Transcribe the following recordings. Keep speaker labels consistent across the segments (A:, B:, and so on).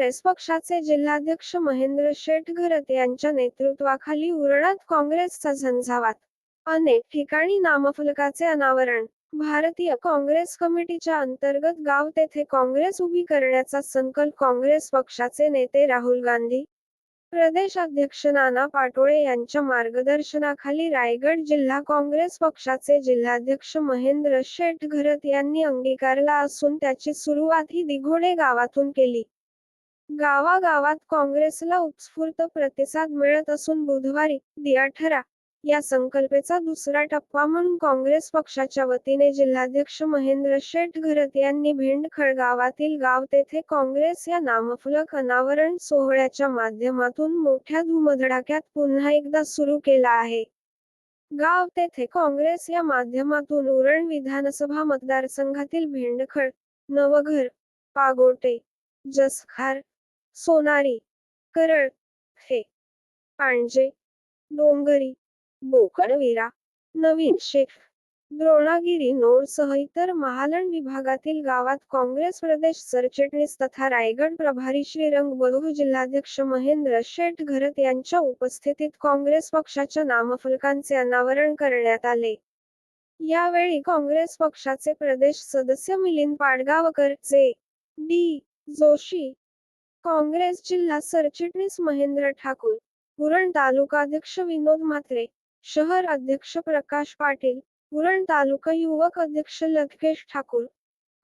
A: काँग्रेस पक्षाचे जिल्हाध्यक्ष महेंद्र शेठ घरत यांच्या नेतृत्वाखाली उरळात काँग्रेसचा झंझावात. अनेक ठिकाणी नामफलकाचे अनावरण. भारतीय काँग्रेस कमिटीच्या अंतर्गत गाव तेथे काँग्रेस उभी करण्याचा संकल्प काँग्रेस पक्षाचे नेते राहुल गांधी प्रदेश अध्यक्ष नाना पाटोळे यांच्या मार्गदर्शनाखाली रायगड जिल्हा काँग्रेस पक्षाचे जिल्हाध्यक्ष महेंद्र शेठ घरत यांनी अंगीकारला असून त्याची सुरुवात ही दिघोडे गावातून केली. गावागावात काँग्रेसला उत्स्फूर्त प्रतिसाद मिळत असून बुधवारी दिया ठरा या संकल्पेचा दुसरा टप्पा म्हणून काँग्रेस पक्षाच्या वतीने जिल्हाध्यक्ष महेंद्र शेठ घरत यांनी भेंडखळ गावातील गाव तेथे काँग्रेस या नामफलक अनावरण सोहळ्याच्या माध्यमातून मोठ्या धुमधडाक्यात पुन्हा एकदा सुरू केला आहे. गाव तेथे काँग्रेस या माध्यमातून उरण विधानसभा मतदारसंघातील भेंडखळ नवघर पागोटे जसखार सोनारी करळ हे. पांजे डोंगरी बोकडविरा नवीन शेख. द्रोणागिरी नोडसह इतर महालन विभागातील गावात काँग्रेस प्रदेश सरचिटणीस तथा रायगड प्रभारी श्रीरंग बलुह जिल्हाध्यक्ष महेंद्र शेठ घरत यांच्या उपस्थितीत काँग्रेस पक्षाच्या नामफलकांचे अनावरण करण्यात आले. यावेळी काँग्रेस पक्षाचे प्रदेश सदस्य मिलिंद पाडगावकर जे डी. जोशी काँग्रेस जिल्हा सरचिटणीस महेंद्र ठाकूर उरण तालुकाध्यक्ष विनोद म्हात्रे शहर अध्यक्ष प्रकाश पाटील उरण तालुका युवक अध्यक्ष लकेश ठाकूर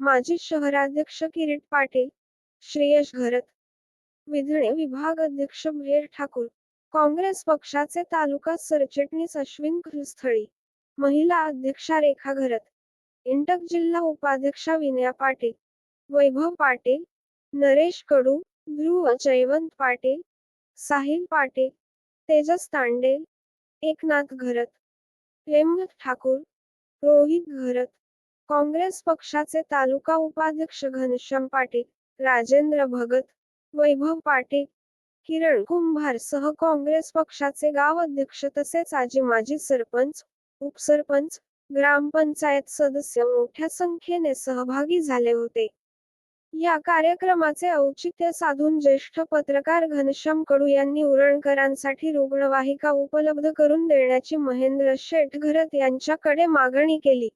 A: माजी शहराध्यक्ष किरीट पाटील श्रेयश घरत विधणे विभाग अध्यक्ष भेर ठाकूर काँग्रेस पक्षाचे तालुका सरचिटणीस अश्विन स्थळी महिला अध्यक्षा रेखा घरत इंटक जिल्हा उपाध्यक्षा विनया पाटील वैभव पाटील नरेश कडू ध्रुव जयवंत पाटील साहिल पाटील तेजस तांडेल एकनाथ घरत प्रेमनाथ ठाकूर रोहित घरत काँग्रेस पक्षाचे तालुका उपाध्यक्ष घनश्याम पाटील राजेंद्र भगत वैभव पाटील किरण कुंभार सह काँग्रेस पक्षाचे गाव अध्यक्ष तसेच आजी माजी सरपंच उपसरपंच ग्रामपंचायत सदस्य मोठ्या संख्येने सहभागी झाले होते. या कार्यक्रमाचे औचित्य साधून ज्येष्ठ पत्रकार घनश्याम कडू यांनी उरणकरांसाठी रुग्णवाहिका उपलब्ध करून देण्याची महेंद्र शेठ घरत यांच्याकडे मागणी केली.